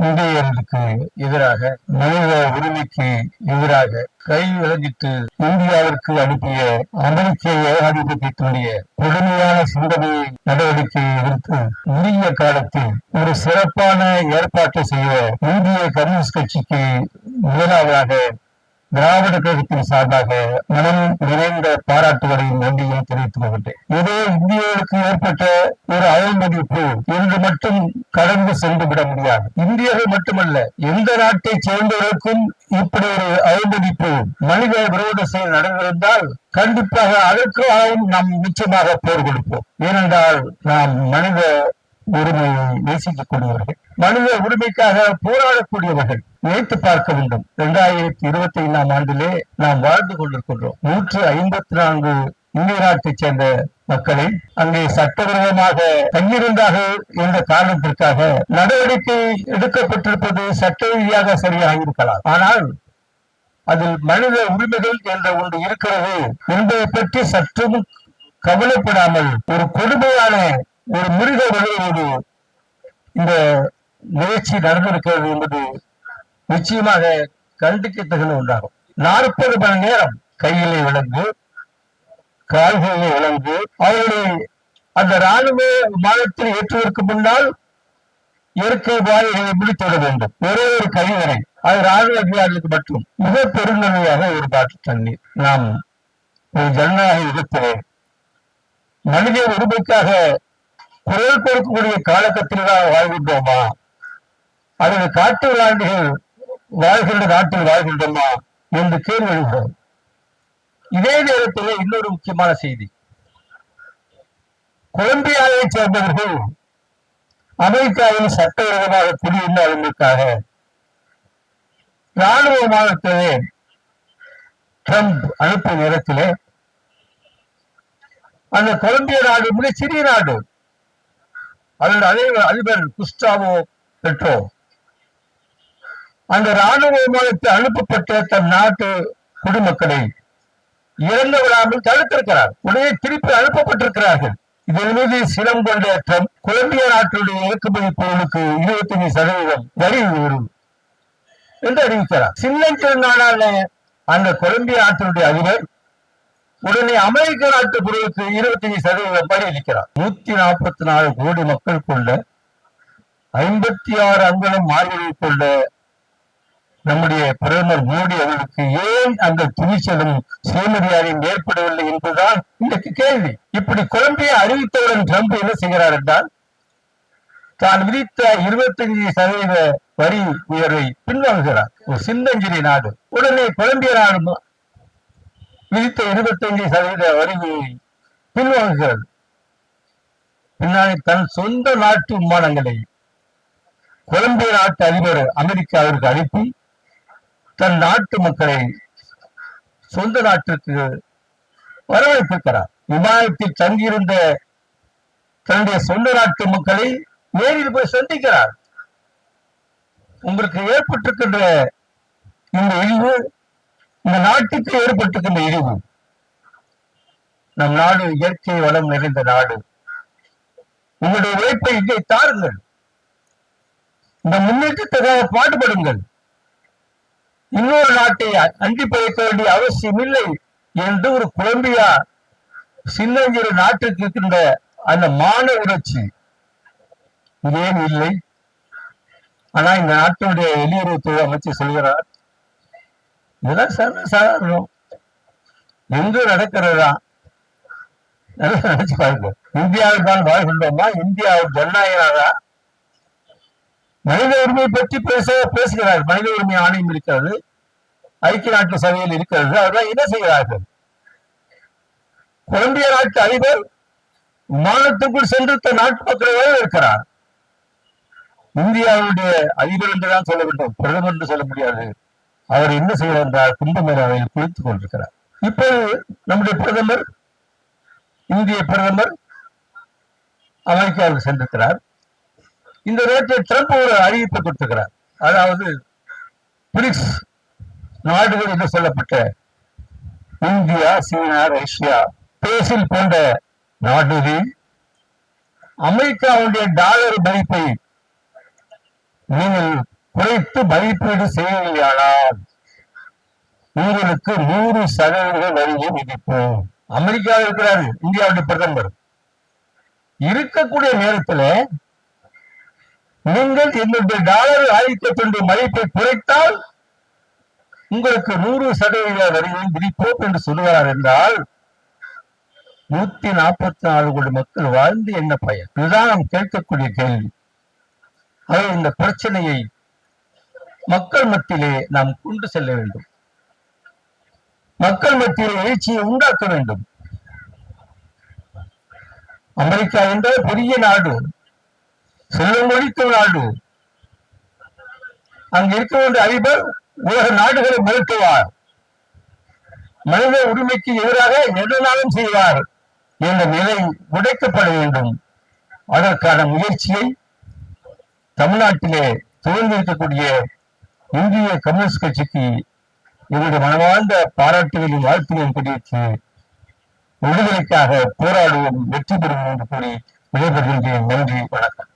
இந்தியர்களுக்கு எதிராக மனித உரிமைக்கு எதிராக கை விளங்கிட்டு இந்தியாவிற்கு அனுப்பிய அமெரிக்க ஏகாதிபத்தியத்துடைய கொடுமையான சிந்தனை நடவடிக்கையை எதிர்த்து உரிய காலத்தில் ஒரு சிறப்பான ஏற்பாட்டை செய்ய இந்திய கம்யூனிஸ்ட் கட்சிக்கு முதலாவதாக திராவிட கழகத்தின் சார்பாக மனம் நிறைந்த பாராட்டுகளையும் நன்றியும் தெரிவித்துக் கொள்கின்றேன். ஏதோ இந்தியர்களுக்கு ஏற்பட்ட ஒரு அவமதிப்பு என்று மட்டும் கடந்து சென்று விட முடியாது. இந்தியர்கள் மட்டுமல்ல எந்த நாட்டை சேர்ந்தவர்களுக்கும் இப்படி ஒரு அவமதிப்பு மனித விரோத செயல் நடந்திருந்தால் கண்டிப்பாக அதற்காகவும் நாம் நிச்சயமாக போர் கொடுப்போம். ஏனென்றால் நாம் மனித உரிமையை நேசிக்கக்கூடியவர்கள். மனித உரிமைக்காக போராடக்கூடியவர்கள் நினைத்து பார்க்க வேண்டும். இரண்டாயிரத்தி இருபத்தி ஐந்தாம் ஆண்டிலே நாம் வாழ்ந்து கொண்டிருக்கின்றோம். நூற்று ஐம்பத்தி நான்கு இந்திய நாட்டைச் சேர்ந்த மக்களை அங்கே சட்டவிரோதமாக தங்கியிருந்தார்கள் என்ற காரணத்திற்காக நடவடிக்கை எடுக்கப்பட்டிருப்பது சட்ட ரீதியாக சரியாக இருக்கலாம். ஆனால் அதில் மனித உரிமைகள் என்ற ஒன்று இருக்கிறது என்பதை பற்றி சற்றும் கவலைப்படாமல் ஒரு கொடுமையான ஒரு மிருக வகையோடு இந்த முயற்சி நடந்திருக்கிறது என்பது நிச்சயமாக கண்டிக்கத்தகுந்த உண்டாகும் நாற்பது மணி நேரம் கையிலே விளங்கு கால்களிலே விளங்கு. அவர்களை அந்த ராணுவ மாதத்தில் ஏற்றுவதற்கு முன்னால் இயற்கை வாயுகளை முடித்துவிட வேண்டும். ஒரே ஒரு கைவரை அது ராணுவ அதிகாரிகளுக்கு மட்டும். மிக பெருந்தன்மையாக ஒரு பாட்டு தண்ணீர். நாம் ஒரு ஜனநாயக யுகத்திலே மனித உரிமைக்காக குரல் கொடுக்கக்கூடிய காலகட்டத்தில் தான் வாழ்கின்றோமா? அல்லது காட்டு விளாண்டுகள் வாழ்கின்ற நாட்டில் வாழ்கின்றோமா என்று கேள்வி எழுகிறோம் இதே நேரத்தில் இன்னொரு முக்கியமான செய்தி. கொலம்பியாவை சேர்ந்தவர்கள் அமெரிக்காவில் சட்டவிரோதமாக குடியிருந்தார்களுக்காக ராணுவ விமானத்திலே ட்ரம்ப் அனுப்பும் நேரத்திலே அந்த கொலம்பிய நாடு மிக சிறிய நாடு. அதன் அதிபர் அதிபர் குஸ்டாவோ பெட்ரோ அந்த ராணுவ விமானத்தில் அனுப்பப்பட்ட தன் நாட்டு குடிமக்களை இறந்து விடாமல் தடுத்திருக்கிறார். உடனே திருப்பி அனுப்பப்பட்டிருக்கிறார்கள். இதன் மீது சிலம் கொண்ட ட்ரம்ப் கொலம்பியா நாட்டுடைய இறக்குமதி பொருளுக்கு இருபத்தி ஐந்து சதவீதம் வரி வரும் என்று அறிவிக்கிறார். சின்னஞ்சல் நாடான அந்த கொலம்பியா நாட்டினுடைய அதிபர் உடனே அமெரிக்க நாட்டு பொருளுக்கு இருபத்தி ஐந்து சதவீதம் வரி அளிக்கிறார் நூத்தி நாற்பத்தி நாலு கோடி மக்கள் கொண்ட ஐம்பத்தி ஆறு அங்குலம் மாறுகளை கொண்ட நம்முடைய பிரதமர் மோடி அவர்களுக்கு ஏன் அந்த துணிச்சலும் சுயமரியாதையும் ஏற்படவில்லை என்பதுதான் இன்றைக்கு கேள்வி. இப்படி கொலம்பியா அறிவித்தவுடன் ட்ரம்ப் என்ன செய்கிறார் என்றால் தான் விதித்த இருபத்தஞ்சு சதவீத வரி உயர்வை பின்வாங்குகிறார். ஒரு சின்னஞ்சிறிய நாடு. உடனே கொலம்பிய நாடு விதித்த இருபத்தஞ்சு சதவீத வரியை பின்வாங்குகிறது. பின்னாடி தன் சொந்த நாட்டு விமானங்களை கொலம்பிய நாட்டு அதிபர் அமெரிக்காவிற்கு அனுப்பி தன் நாட்டு மக்களை சொந்த நாட்டிற்கு வரவேற்பிருக்கிறார். விமானத்தில் தங்கியிருந்த தன்னுடைய சொந்த நாட்டு மக்களை நேரில் போய் சந்திக்கிறார். உங்களுக்கு ஏற்பட்டிருக்கின்ற இந்த இழிவு இந்த நாட்டுக்கு ஏற்பட்டிருக்கின்ற இழிவு நம் நாடு இயற்கை வளம் நிறைந்த நாடு. உங்களுடைய உழைப்பை இங்கே தாருங்கள். இந்த முன்னேற்றத்துக்காக பாடுபடுங்கள். இன்னொரு நாட்டை அண்டி பழைக்க வேண்டிய அவசியம் இல்லை என்று ஒரு கொலம்பியா சின்னஞ்சிறு நாட்டுக்கு இருக்கின்ற அந்த மான உணர்ச்சி. ஏன் இல்லை? ஆனா இந்த நாட்டினுடைய வெளியுறவுத்துறை அமைச்சர் சொல்கிறார் இதெல்லாம் சர்வ சாதாரணம். எங்கு நடக்கிறதா? நினைச்சு பாருங்க. இந்தியாவில் தான் வாழ்கின்றோமா? இந்தியா ஒரு மனித உரிமை பற்றி பேச பேசுகிறார். மனித உரிமை ஆணையம் இருக்கிறது. ஐக்கிய நாட்டு சபையில் இருக்கிறது. அவர்கள் என்ன செய்கிறார்கள்? கொலம்பிய நாட்டு அதிபர் விமானத்துக்குள் சென்று தன் நாட்டு மக்களை வரவேற்கிறார். இந்தியாவுடைய அதிபர் என்றுதான் சொல்ல வேண்டும். பிரதமர் என்று சொல்ல முடியாது. அவர் என்ன செய்கிறார் என்றால் கும்பமேளாவில் குளித்துக் கொண்டிருக்கிறார். இப்போது நம்முடைய பிரதமர் இந்திய பிரதமர் அமெரிக்காவுக்கு சென்றிருக்கிறார். இந்த நேரத்தில் ட்ரம்ப் ஒரு அறிவிப்பை கொடுத்துக்கிறார் அதாவது பிரிக்ஸ் நாடுகள் என்று சொல்லப்பட்ட இந்தியா சீனா ரஷ்யா பிரேசில் போன்ற நாடுகளில் அமெரிக்காவுடைய டாலர் மதிப்பை நீங்கள் குறைத்து மதிப்பீடு செய்யவில்லையானால் உங்களுக்கு நூறு சதவீத வரியை விதிப்போம். அமெரிக்காவில் இருக்கிறாரு இந்தியாவுடைய பிரதமர். இருக்கக்கூடிய நேரத்தில் நீங்கள் என்னுடைய டாலர் ஆதிக்கத்தினுடைய மதிப்பை குறைத்தால் உங்களுக்கு நூறு சதவீத வரியை விதிப்போம் என்று சொல்லுகிறார் என்றால் நூத்தி நாற்பத்தி நாலு கோடி மக்கள் வாழ்ந்து என்ன பயன்? இதுதான் நாம் கேட்கக்கூடிய கேள்வி. ஆக இந்த பிரச்சனையை மக்கள் மத்தியிலே நாம் கொண்டு செல்ல வேண்டும். மக்கள் மத்தியிலே எழுச்சியை உண்டாக்க வேண்டும். அமெரிக்கா என்றால் பெரிய நாடு. செல்வமொழித்த நாடு அங்கு இருக்க அதிபர் உலக நாடுகளை மிரட்டுவார் மனித உரிமைக்கு எதிராக எதனாலும் செய்வார் என்ற நிலை உடைக்கப்பட வேண்டும். அதற்கான முயற்சியை தமிழ்நாட்டிலே துவங்கியிருக்கக்கூடிய இந்திய கம்யூனிஸ்ட் கட்சிக்கு என்னுடைய மனமார்ந்த பாராட்டுகளின் வாழ்த்துகளையும் தெரிவித்து விடுதலைக்காக போராடுவோம் வெற்றி பெறுவோம் என்று கூறி விடைபெறுகின்றேன். நன்றி வணக்கம்.